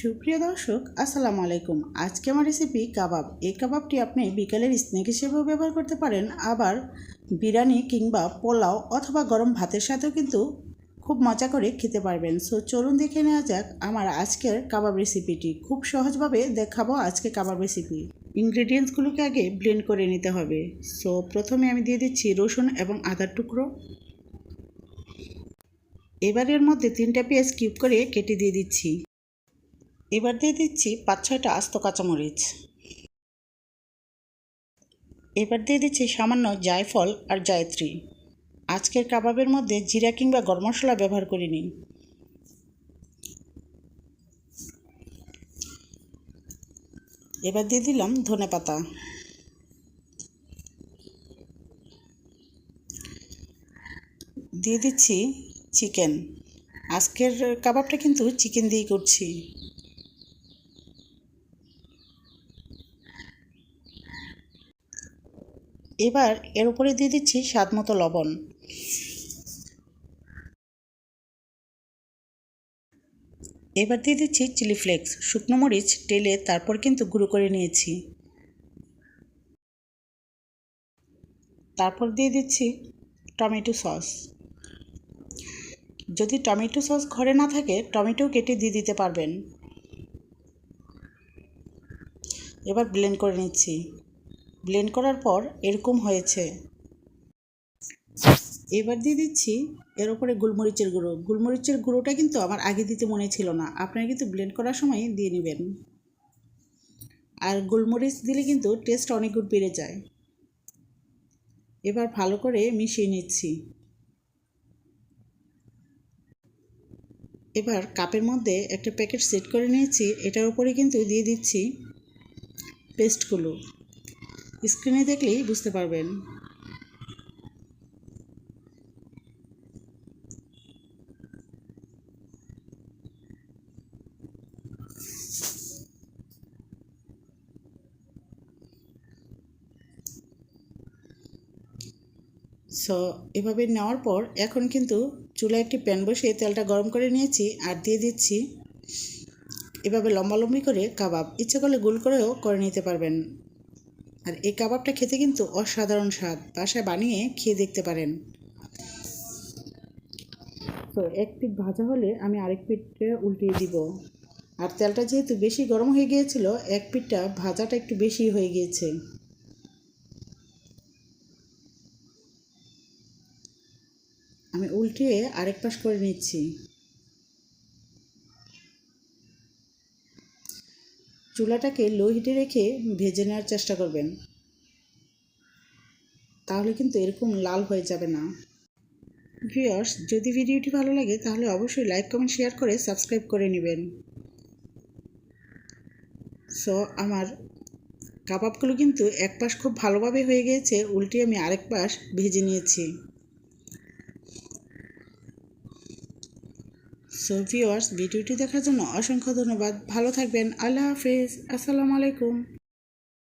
সুপ্রিয় দর্শক, আসসালামু আলাইকুম। আজকে আমার রেসিপি কাবাব। এই কাবাবটি আপনি বিকালের স্ন্যাক হিসেবেও ব্যবহার করতে পারেন। আবার বিরিয়ানি কিংবা পোলাও অথবা গরম ভাতের সাথেও কিন্তু খুব মজা করে খেতে পারবেন। সো চলুন দেখে নেওয়া যাক আমার আজকের কাবাব রেসিপিটি খুব সহজভাবে দেখাবো আজকে কাবাব রেসিপি ইনগ্রেডিয়েন্টসগুলোকে আগে ব্লেন্ড করে নিতে হবে। সো প্রথমে আমি দিয়ে দিচ্ছি রসুন এবং আদার টুকরো। এবারের মধ্যে তিনটা পেঁয়াজ কিউব করে কেটে দিয়ে দিচ্ছি। এবার দিয়ে দিচ্ছি পাঁচ ছয়টা আস্ত কাঁচামরিচ। এবার দিয়ে দিচ্ছি সামান্য জায়ফল আর জায়ত্রী। আজকের কাবাবের মধ্যে জিরা কিংবা গরম মশলা ব্যবহার করিনি এবার দিয়ে দিলাম ধনে পাতা। দিয়ে দিচ্ছি চিকেন। আজকের কাবাবটা কিন্তু চিকেন দিয়েই করছি। এবার এর উপরে দিয়ে দিচ্ছি স্বাদ মতো লবণ। এবার দিয়ে দিচ্ছি চিলি ফ্লেক্স, শুকনো মরিচ টেলে তারপর কিন্তু গুঁড়ো করে নিয়েছি। তারপর দিয়ে দিচ্ছি টমেটো সস। যদি টমেটো সস ঘরে না থাকে টমেটো কেটে দিয়ে দিতে পারবেন। এবার ব্লেন্ড করে নিচ্ছি। ব্লেন্ড করার পর এরকম হয়েছে। এবার দিয়ে দিচ্ছি এর উপরে গোলমরিচের গুঁড়ো। গোলমরিচের গুঁড়োটা কিন্তু আমার আগে দিতে মনে ছিল না। আপনারা কিন্তু ব্লেন্ড করার সময় দিয়ে নেবেন। আর গোলমরিচ দিলে কিন্তু টেস্ট অনেক গুণ বেড়ে যায়। এবার ভালো করে মিশিয়ে নিচ্ছি। এবার কাপের মধ্যে একটা প্যাকেট সেট করে নিয়েছি। এটার উপরে কিন্তু দিয়ে দিচ্ছি পেস্টগুলো স্ক্রিনে দেখলেই বুঝতে পারবেন। সো এভাবে নেওয়ার পর এখন কিন্তু চুলায় একটি প্যান বসিয়ে তেলটা গরম করে নিয়েছি আর দিয়ে দিচ্ছি এভাবে লম্বালম্বি করে কাবাব। ইচ্ছে করলে গোল করেও করে নিতে পারবেন। আর এই কাবাবটা খেতে কিন্তু অসাধারণ স্বাদ। বাসায় বানিয়ে খেয়ে দেখতে পারেন। তো এক পিঠ ভাজা হলে আমি আরেক পিঠে উল্টিয়ে দিব। আর তেলটা যেহেতু বেশি গরম হয়ে গিয়েছিল, এক পিঠটা ভাজাটা একটু বেশি হয়ে গিয়েছে। আমি উল্টিয়ে আরেক পাশ করে নিচ্ছি। চুলাটাকে লো হিটে রেখে ভেজে নেওয়ার চেষ্টা করবেন। তাহলে কিন্তু এরকম লাল হয়ে যাবে না। ভিউয়ার্স, যদি ভিডিওটি ভালো লাগে, তাহলে অবশ্যই লাইক, কমেন্ট, শেয়ার করে সাবস্ক্রাইব করে নেবেন। সো, আমার কাবাবগুলো কিন্তু এক পাশ খুব ভালোভাবে হয়ে গিয়েছে, উল্টে আমি আরেক পাশ ভেজে নিয়েছি। সো ভিওয়ার্স ভিডিওটি দেখার জন্য অসংখ্য ধন্যবাদ। ভালো থাকবেন। আল্লাহ হাফিজ। আসসালামু আলাইকুম।